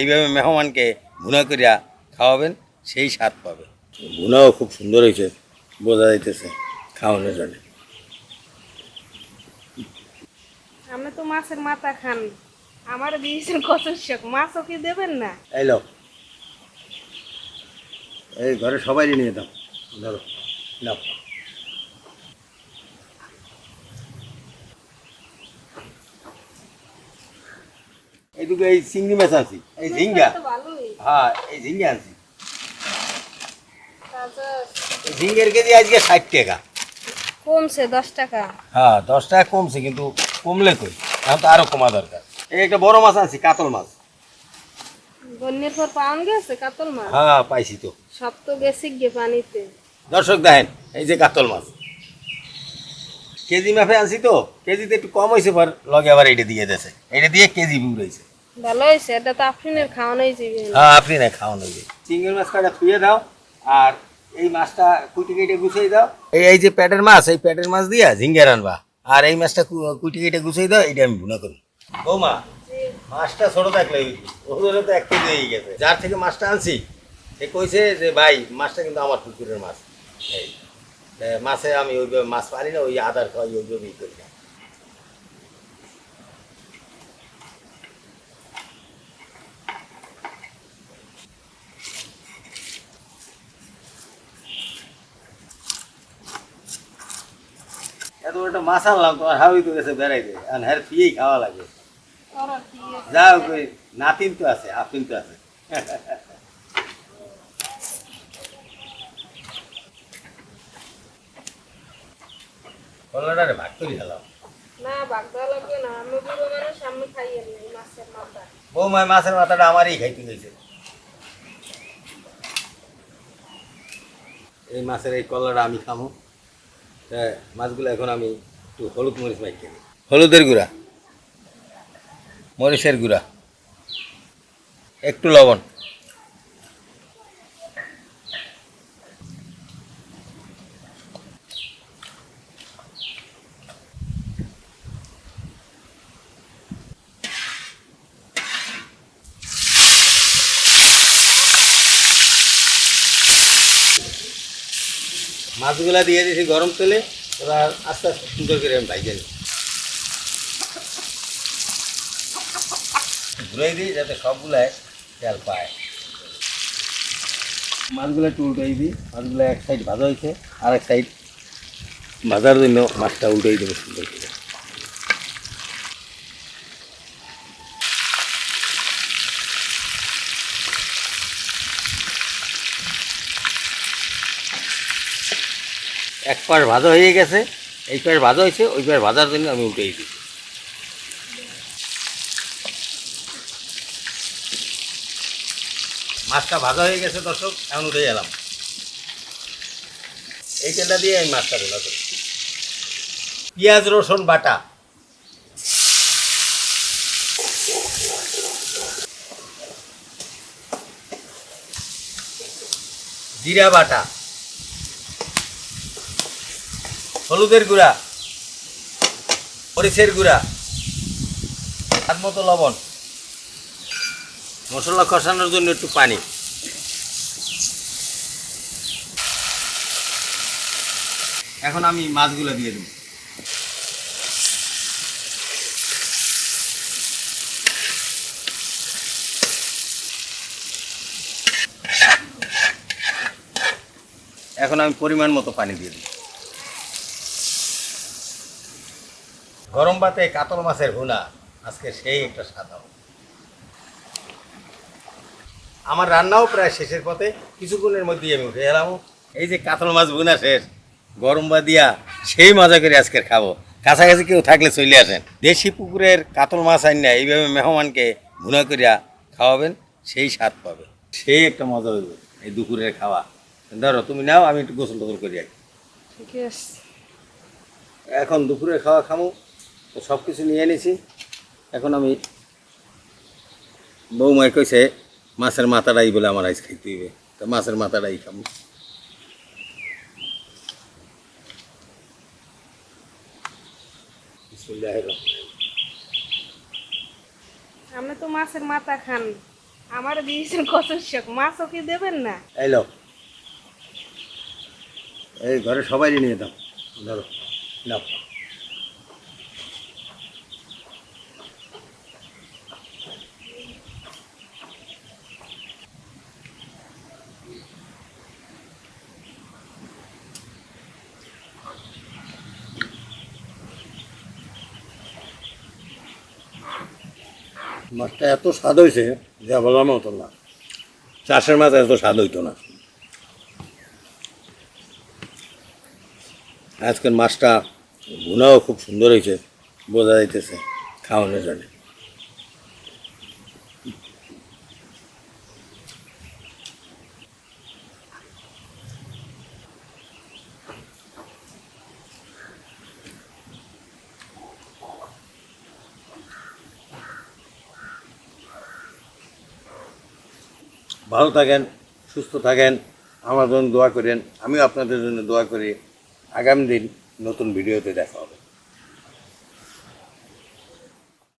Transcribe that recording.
এইভাবে মেহমানকে ভুনা করিয়া খাওয়াবেন সেই স্বাদ পাবে। ভুনাও খুব সুন্দর হয়েছে বোঝা যাইতেছে খাওয়ানোর জন্য। আপনি তো মাছের মাথা খান আমার দিয়েছেন কচুর শাক মাছও কি দেবেন না? এই লো এই ঘরে সবাই নিয়ে দাও ধরো নাও। এইটুকু এই চিংড়ি মাছ আনছি এই ঝিঙ্গা। হ্যাঁ এই ঝিঙ্গা আনছি ঝিঙ্গের কেজি আজকে ষাট টাকা। কমছে দশ টাকা। হ্যাঁ দশ টাকা কমছে কিন্তু কমলে কই? এখন তো আরও কমা দরকার। এই একটা বড় মাছ আনছি কাতল মাছ। বন্যের পর গেছে কাতল মাছ? হ্যাঁ পাইছি তো। সব তো গেছে গিয়ে পানিতে। দর্শক দেখেন এই যে কাতল মাছ। কেজি মাপে আনছি তো কেজিতে একটু কম হয়েছে পর লগে আবার এটা দিয়ে দেছে এটা দিয়ে কেজি বুড়াইছে ভালো হয়েছে এটা তো আফরিনের খাওয়ানোই যাবে হ্যাঁ যাবে চিংড়ি মাছ কাটা ধুয়ে দাও আর এই মাছটা কুটি কেটে গুছিয়ে দাও। এই এই যে প্যাটের মাছ এই প্যাটের মাছ দিয়া ঝিঙ্গা রানবা আর এই মাছটা কুটি কেটে গুছিয়ে দাও এটা আমি ভুনা করি বৌমা মাছটা ছোট থাকলে ওদের তো এক কেজি হয়ে গেছে। যার থেকে মাছটা আনছি সে কইছে যে ভাই মাছটা কিন্তু আমার পুকুরের মাছ। এই মাছে আমি ওইভাবে মাছ পারি না ওই আদার খাওয়াই ওইভাবেই করি না। এত একটা মাছ আনলাম তোমার হাবি তো গেছে বেড়াইতে। আর হ্যার ফিয়েই খাওয়া লাগে? যাও কই নাতিন তো আছে আপিন তো আছে। কলাটারে ভাগ করি খেলাম। মাছের বৌমায় মাছের মাথাটা আমারই খাইতে গেছে এই মাছের এই কলাটা আমি খামো। মাছগুলো এখন আমি একটু হলুদ মরিচ মাইক খেলি হলুদের গুঁড়া মরিচের গুঁড়া একটু লবণ। মাছগুলা দিয়ে দিয়েছি গরম তেলে, এবার আস্তে আস্তে সুন্দর করে আমি ভাইজে ঘুরে দিই যাতে সবগুলাই তেল পায়। মাছগুলো একটু উল্টাই দিই, মাছগুলো এক সাইড ভাজা হয়েছে আর এক সাইড ভাজার জন্য মাছটা উল্টাই দেবো সুন্দর করে। এক পাশ ভাজা হয়ে গেছে, এই পাশ ভাজা হয়েছে, ওই পাশ ভাজার জন্য আমি উল্টেই দিই মাছটা ভাজা হয়ে গেছে, দর্শক, এখন উঠে গেলাম। এই তেলটা দিয়ে আমি মাছটা ভোলা করি। পেঁয়াজ, রসুন, বাটা। জিরা বাটা। হলুদের গুঁড়া, মরিচের গুঁড়া হাত মতো লবণ। মশলা কষানোর জন্য একটু পানি। এখন আমি মাছগুলো দিয়ে দেবো। এখন আমি পরিমাণ মতো পানি দিয়ে দিই গরম ভাতে কাতল মাছের ভুনা। আজকে সেই একটা স্বাদ হবে আমার রান্নাও প্রায় শেষের পথে। কিছুক্ষণের মধ্যেই আমি উঠে এলাম এই যে কাতল মাছ ভুনা শেষ গরম বা দিয়া সেই মজা করে আজকের খাব। কাছাকাছি কেউ থাকলে চলে আসেন। দেশি পুকুরের কাতল মাছ আইন না এইভাবে মেহমানকে ভুনা করিয়া খাওয়াবেন সেই স্বাদ পাবে সেই একটা মজা হইবে এই দুপুরের খাওয়া। ধরো তুমি নাও আমি একটু গোসল টোসল করি এখন দুপুরে খাওয়া খামো। তো সব কিছু নিয়ে এনেছি। এখন আমি বৌমায় কইছে মাছের মাথাটাই বলে আমার আইস খাইতে হইবে। তো মাছের মাথাটাই রহমানির আপনি তো মাছের মাথা খান। আমার দিয়েছেন কচুর শাক মাছও কি দেবেন না? এই লো। এই ঘরে সবাই নিয়ে দাও। ধরো নাও। মাছটা এত স্বাদ হয়েছে যা বললাম মতো না। চাষের মাছ এত স্বাদ হইতো না। আজকের মাছটা ভুনাও খুব সুন্দর হয়েছে বোঝা যাইতেছে খাওয়ানোর জন্য। ভালো থাকেন, সুস্থ থাকেন, আমার জন্য দোয়া করেন, আমিও আপনাদের জন্য দোয়া করি। আগামী দিন নতুন ভিডিওতে দেখা হবে।